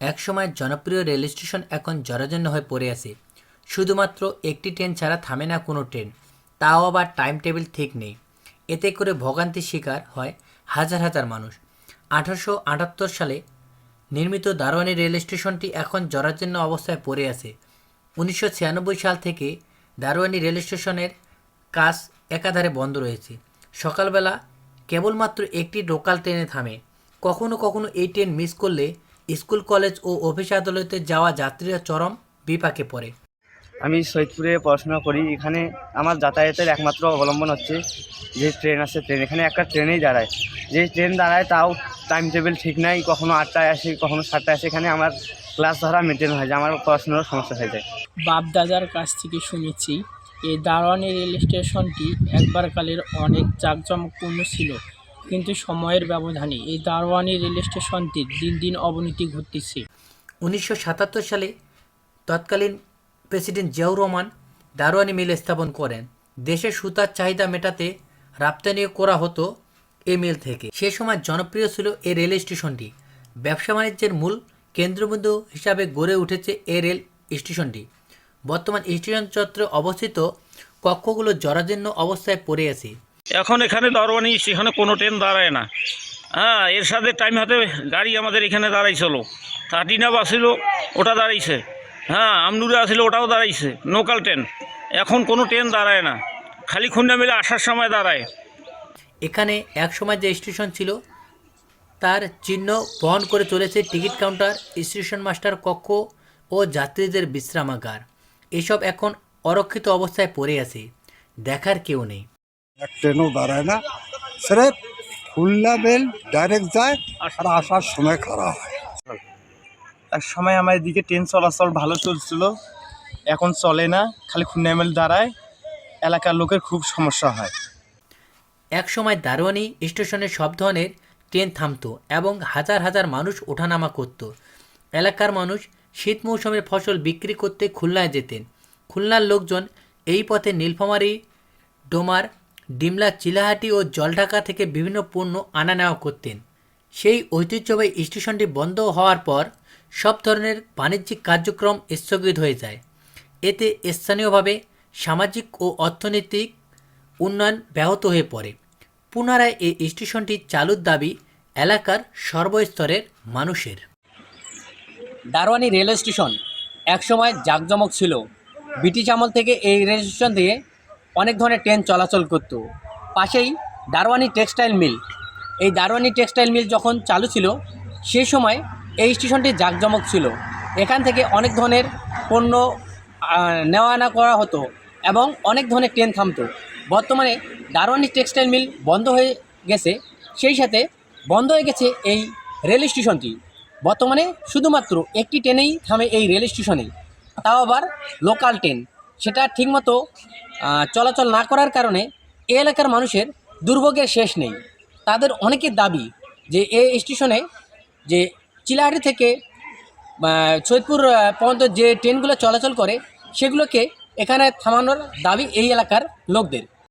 একসময় জনপ্রিয় rail station এখন জরাজীর্ণ হয়ে পড়ে আছে। শুধুমাত্র একটি ট্রেন ছাড়া থামে না কোনো ট্রেন। তাও আবার টাইম টেবিল ঠিক নেই। এতে করে ভোগান্তির শিকার হয় হাজার হাজার মানুষ। আঠারোশো আটাত্তর সালে নির্মিত দারোয়ানি রেল স্টেশনটি এখন জরাজীর্ণ অবস্থায় পড়ে আছে। উনিশশো ছিয়ানব্বই সাল থেকে দারোয়ানি রেল স্টেশনের কাজ একাধারে বন্ধ রয়েছে। সকালবেলা কেবলমাত্র একটি লোকাল ট্রেনে থামে। কখনো কখনো এই ট্রেন মিস করলে স্কুল কলেজ ও অফিস আদালতে যাওয়া যাত্রীরা চরম বিপাকে পড়ে। আমি সৈয়দপুরে পড়াশোনা করি। এখানে আমার যাতায়াতের একমাত্র অবলম্বন হচ্ছে যে ট্রেন আছে ট্রেন। এখানে একটা ট্রেনেই দাঁড়ায়। যে ট্রেন দাঁড়ায় তাও টাইম টেবিল ঠিক নাই কখনো আটটায় আসে কখনো সাতটায় আসে। এখানে আমার ক্লাস ধরা মেনটেন হয়ে যায় আমার পড়াশোনার সমস্যা হয়ে যায়। বাপ দাদার কাছ থেকে শুনেছি এই দারোয়ানি রেল স্টেশনটি একবার কালের অনেক জাঁকজমকপূর্ণ ছিল। কিন্তু সময়ের ব্যবধানে এই দারোয়ানি রেল স্টেশনটির দিন দিন অবনতি ঘটতেছে। উনিশশো সাতাত্তর সালে তৎকালীন প্রেসিডেন্ট জিয়াউর রহমান দারোয়ানি মিল স্থাপন করেন। দেশের সুতার চাহিদা মেটাতে রপ্তানি করা হতো এই মিল থেকে। সে সময় জনপ্রিয় ছিল এই রেল স্টেশনটি। ব্যবসা বাণিজ্যের মূল কেন্দ্রবিন্দু হিসাবে গড়ে উঠেছে এই রেল স্টেশনটি। বর্তমান স্টেশন চত্বরে অবস্থিত কক্ষগুলো জরাজীর্ণ অবস্থায় পড়ে আছে। এখন এখানে দারোয়ানি, সেখানে কোনো ট্রেন দাঁড়ায় না। হ্যাঁ এর সাথে টাইম হাতে গাড়ি আমাদের এখানে দাঁড়াইছিল। কাটিনা বাসিল ওটা দাঁড়াইছে। হ্যাঁ আমনুরে আসিল ওটাও দাঁড়াইছে, লোকাল ট্রেন। এখন কোনো ট্রেন দাঁড়ায় না। খালি খুন্ডা মিলে আসার সময় দাঁড়ায়। এখানে একসময় যে স্টেশন ছিল, তার চিহ্ন বহন করে চলেছে টিকিট কাউন্টার, স্টেশন মাস্টার কক্ষ ও যাত্রীদের বিশ্রামাগার। এসব এখন অরক্ষিত অবস্থায় পড়ে আছে। দেখার কেউ নেই। এক ট্রেনও দাঁড়ায় না। স্রেফ খুলনা মেল ডাইরেক্ট যায় আর আসার সময় খারাপ হয়। এক সময় আমার এদিকে ট্রেন চলাচল ভালো চলছিল এখন চলে না খালি খুলনা মেল দাঁড়ায় এলাকার লোকের খুব সমস্যা হয়। এক সময় দারোয়ানি স্টেশনে সব ধরনের ট্রেন থামতো এবং হাজার হাজার মানুষ ওঠানামা করত। এলাকার মানুষ শীত মৌসুমের ফসল বিক্রি করতে খুলনায় যেতেন। খুলনার লোকজন এই পথে নীলফামারী ডোমার ডিমলা, চিলাহাটি ও জলঢাকা থেকে বিভিন্ন পণ্য আনা নেওয়া করতেন। সেই ঐতিহ্যবাহী স্টেশনটি বন্ধ হওয়ার পর সব ধরনের বাণিজ্যিক কার্যক্রম স্থগিত হয়ে যায়। এতে স্থানীয়ভাবে সামাজিক ও অর্থনৈতিক উন্নয়ন ব্যাহত হয়ে পড়ে। পুনরায় এই স্টেশনটি চালুর দাবি এলাকার সর্বস্তরের মানুষের। দারোয়ানি রেল স্টেশন একসময় জাঁকজমক ছিল। ব্রিটিশ আমল থেকে এই রেল স্টেশন দিয়ে অনেক ধরনের ট্রেন চলাচল করত। পাশেই দারোয়ানি টেক্সটাইল মিল এই দারোয়ানি টেক্সটাইল মিল যখন চালু ছিল সেই সময় এই স্টেশনটি জাঁকজমক ছিল। এখান থেকে অনেক ধরনের পণ্য নেওয়া আনা করা হতো এবং অনেক ধরনের ট্রেন থামতো। বর্তমানে দারোয়ানি টেক্সটাইল মিল বন্ধ হয়ে গেছে। সেই সাথে বন্ধ হয়ে গেছে এই রেল স্টেশনটি। বর্তমানে শুধুমাত্র একটি ট্রেনেই থামে এই রেল স্টেশনে। তাও আবার লোকাল ট্রেন সেটা ঠিকমতো চলাচল না করার কারণে এ এলাকার মানুষের দুর্ভোগের শেষ নেই। তাদের অনেকের দাবি যে এ স্টেশনে যে চিলাহাটি থেকে সৈদপুর পর্যন্ত যে ট্রেনগুলো চলাচল করে, সেগুলোকে এখানে থামানোর দাবি এই এলাকার লোকদের।